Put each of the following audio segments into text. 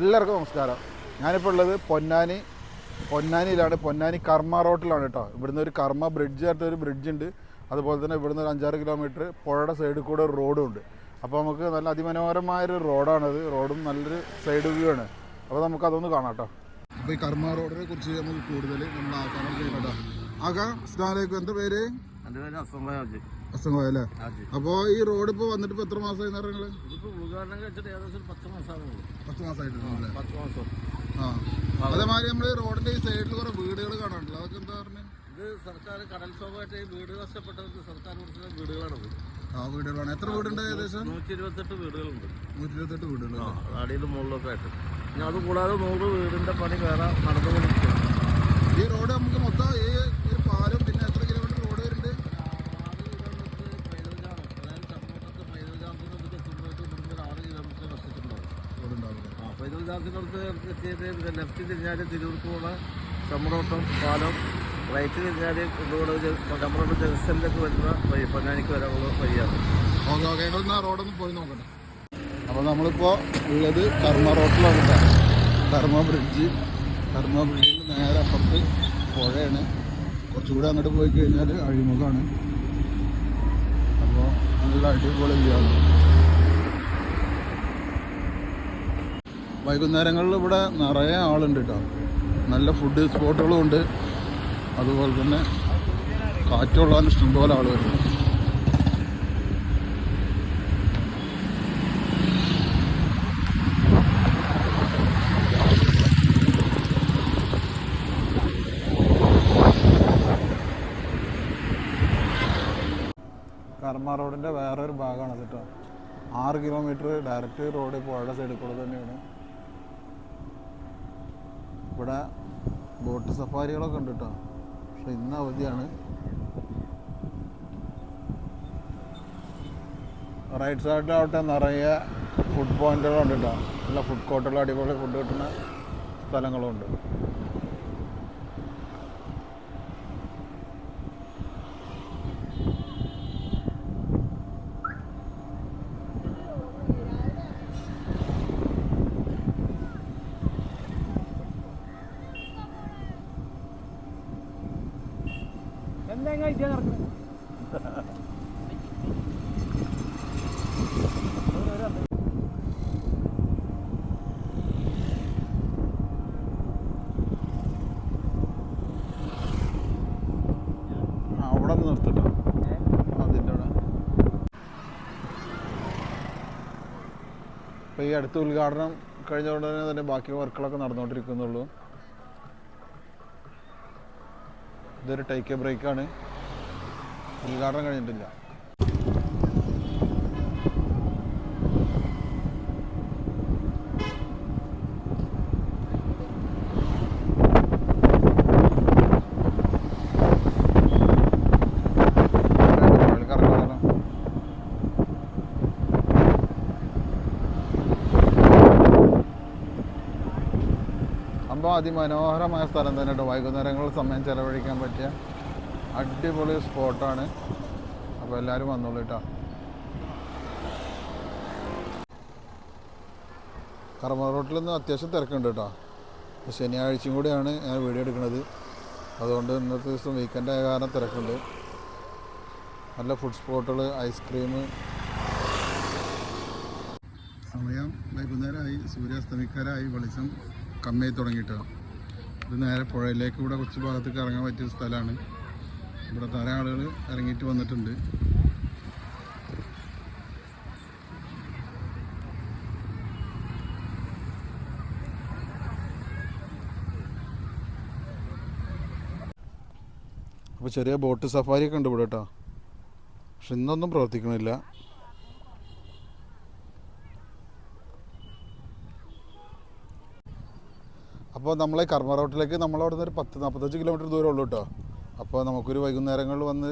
എല്ലാവർക്കും നമസ്കാരം. ഞാനിപ്പോൾ ഉള്ളത് പൊന്നാനി പൊന്നാനിയിലാണ്. പൊന്നാനി കർമ്മ റോട്ടിലാണ് കേട്ടോ. ഇവിടുന്ന് ഒരു കർമ്മ ബ്രിഡ്ജ് ആയിട്ട് ഒരു ബ്രിഡ്ജ് ഉണ്ട്. അതുപോലെ തന്നെ ഇവിടുന്ന് ഒരു അഞ്ചാറ് കിലോമീറ്റർ പുഴയുടെ സൈഡിൽ കൂടെ ഒരു റോഡും ഉണ്ട്. അപ്പോൾ നമുക്ക് നല്ല അതിമനോഹരമായൊരു റോഡാണത് റോഡും നല്ലൊരു സൈഡ് വ്യൂ ആണ്. അപ്പോൾ നമുക്ക് അതൊന്ന് കാണാം കേട്ടോ. അപ്പോൾ ഈ കർമ്മ റോഡിനെ കുറിച്ച് നമുക്ക് കൂടുതൽ നമ്മൾ ആക്കാൻ കേട്ടോ ആകാ എന്താ പേര്? എന്റെ പേര് അസംബാജ് അസംഗോയ അല്ലേ? അപ്പോ ഈ റോഡ് ഇപ്പൊ വന്നിട്ട് ഇപ്പൊ എത്ര മാസമായി നിറങ്ങൾ പത്ത് അതേമാതിരി നമ്മൾ റോഡിന്റെ ഈ സൈഡിൽ കുറെ വീടുകൾ കാണാനുണ്ടല്ലോ അതൊക്കെ എന്താ പറഞ്ഞത് ഇത് സർക്കാർ കടൽ ക്ഷോഭമായിട്ട് ഈ വീട് നഷ്ടപ്പെട്ടത് സർക്കാർ കൊടുക്കുന്ന വീടുകളാണത്. ആ വീടുകളാണ്. എത്ര വീടുണ്ട് ഏകദേശം? നൂറ്റി ഇരുപത്തെട്ട് വീടുകളുണ്ട് നൂറ്റി ഇരുപത്തെട്ട് വീടുകൾ അടിയിൽ മുകളിലൊക്കെ ആയിട്ട്. പിന്നെ അത് കൂടാതെ നൂറ് വീടിന്റെ പണി വേറെ നടന്നുകൊണ്ടിരിക്കുകയാണ്. ഈ റോഡ് നമുക്ക് മൊത്തം ഈ ഒരു പാലും പിന്നെ എത്ര കിലോമീറ്റർ റോഡ് വരുന്നുണ്ട്? ഒരു പൈതൽ ജാത്തിനടുത്ത് എത്തിയത് ലെഫ്റ്റ് തിരിഞ്ഞാൽ പോണ പാലം റൈറ്റ് തിരിഞ്ഞാൽ ഇതോട് ചമ്രോട്ടം ജംഗ്ഷനിലേക്ക് വരുന്ന വഴി പൊന്നാനിക്ക് വരാനുള്ള വഴിയാണ്. ഓക്കെ ഓക്കെ റോഡൊന്ന് പോയി നോക്കട്ടെ. അപ്പോൾ നമ്മളിപ്പോൾ ഉള്ളത് കർമ്മ റോട്ടിലാണ് കർമ്മ ബ്രിഡ്ജ് കർമ്മ ബ്രിഡ്ജിൽ നേരെ അപ്പുറത്ത് പുഴയാണ്. കുറച്ചുകൂടെ അങ്ങോട്ട് പോയി കഴിഞ്ഞാൽ അഴിമുഖമാണ് അപ്പോൾ നല്ല അടിപൊളി വ്യൂ വൈകുന്നേരങ്ങളിൽ ഇവിടെ നിറയെ ആളുണ്ട് കേട്ടോ നല്ല ഫുഡ് സ്പോട്ടുകളും ഉണ്ട് അതുപോലെ തന്നെ കാറ്റുള്ളതാണ് ഇഷ്ടംപോലെ ആൾ വരുന്നു കർമ്മ റോഡിന്റെ വേറൊരു ഭാഗമാണ് കേട്ടോ. ആറ് കിലോമീറ്റർ ഡയറക്റ്റ് റോഡ് പുഴയുടെ സൈഡിൽ കൂടെ തന്നെയാണ്. ഇവിടെ ബോട്ട് സഫാരികളൊക്കെ ഉണ്ട് കേട്ടോ. പക്ഷെ ഇന്ന് അവധിയാണ്. റൈറ്റ് സൈഡിലാവട്ടെ നിറയെ ഫുഡ് പോയിന്റുകളുണ്ട് കേട്ടോ. നല്ല ഫുഡ് കോർട്ടുകൾ അടിപൊളി ഫുഡ് കിട്ടുന്ന സ്ഥലങ്ങളുണ്ട്. ആ അവിടെ നിർത്തട്ടോ. അതിന്റെ അവിടെ. ഇപ്പോൾ ഈ അടുത്ത ഉദ്ഘാടനം കഴിഞ്ഞ ഉടനെ തന്നെ ബാക്കി വർക്കുകളൊക്കെ നടന്നുകൊണ്ടിരിക്കുന്നുള്ളൂ. ഇതൊരു ടേക്ക് എ ബ്രേക്കാണ് ഉദ്ഘാടനം കഴിഞ്ഞിട്ടില്ല. അപ്പോൾ അതിമനോഹരമായ സ്ഥലം തന്നെ കേട്ടോ. സമയം ചിലവഴിക്കാൻ പറ്റിയ അടിപൊളി സ്പോട്ടാണ്. അപ്പോൾ എല്ലാവരും വന്നോളൂ കേട്ടോ. കർമ്മ റോട്ടിൽ നിന്ന് അത്യാവശ്യം തിരക്കുണ്ട് കേട്ടോ. ശനിയാഴ്ചയും കൂടിയാണ് ഞാൻ വീഡിയോ എടുക്കുന്നത്. അതുകൊണ്ട് ഇന്നത്തെ ദിവസം വീക്കെൻഡ് ആയ കാരണം തിരക്കുണ്ട്. നല്ല ഫുഡ് സ്പോട്ടുകൾ ഐസ്ക്രീം സമയം വൈകുന്നേരമായി. സൂര്യാസ്തമിക്കാരായി വെളിച്ചം. കമ്മിയായി തുടങ്ങിയിട്ടാണ് ഇത് നേരെ പുഴയിലേക്ക് ഇവിടെ കുറച്ച് ഭാഗത്തേക്ക് ഇറങ്ങാൻ പറ്റിയ സ്ഥലമാണ്. ഇവിടെ ധാരാളം ആളുകൾ ഇറങ്ങിയിട്ട് വന്നിട്ടുണ്ട്. അപ്പോൾ ചെറിയ ബോട്ട് സഫാരിയൊക്കെ ഉണ്ട് ഇവിടെ കേട്ടോ. പക്ഷെ ഇന്നൊന്നും പ്രവർത്തിക്കണില്ല. അപ്പോൾ നമ്മളെ കർമ്മ റോട്ടിലേക്ക് നമ്മളവിടെ നിന്ന് ഒരു പത്ത് നാൽപ്പത്തഞ്ച് കിലോമീറ്റർ ദൂരം ഉള്ളൂ കേട്ടോ. അപ്പോൾ നമുക്കൊരു വൈകുന്നേരങ്ങളിൽ വന്ന്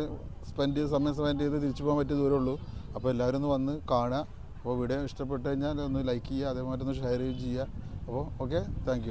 സ്പെൻഡ് ചെയ്ത് സമയം സ്പെൻഡ് ചെയ്ത് തിരിച്ചു പോകാൻ പറ്റിയ ഉള്ളൂ. അപ്പോൾ എല്ലാവരും ഒന്ന് വന്ന് കാണുക. അപ്പോൾ വീഡിയോ ഇഷ്ടപ്പെട്ട് കഴിഞ്ഞാൽ ഒന്ന് ലൈക്ക് ചെയ്യുക അതേമാതിരി ഒന്ന് ഷെയർ ചെയ്യുക. അപ്പോൾ ഓക്കെ താങ്ക്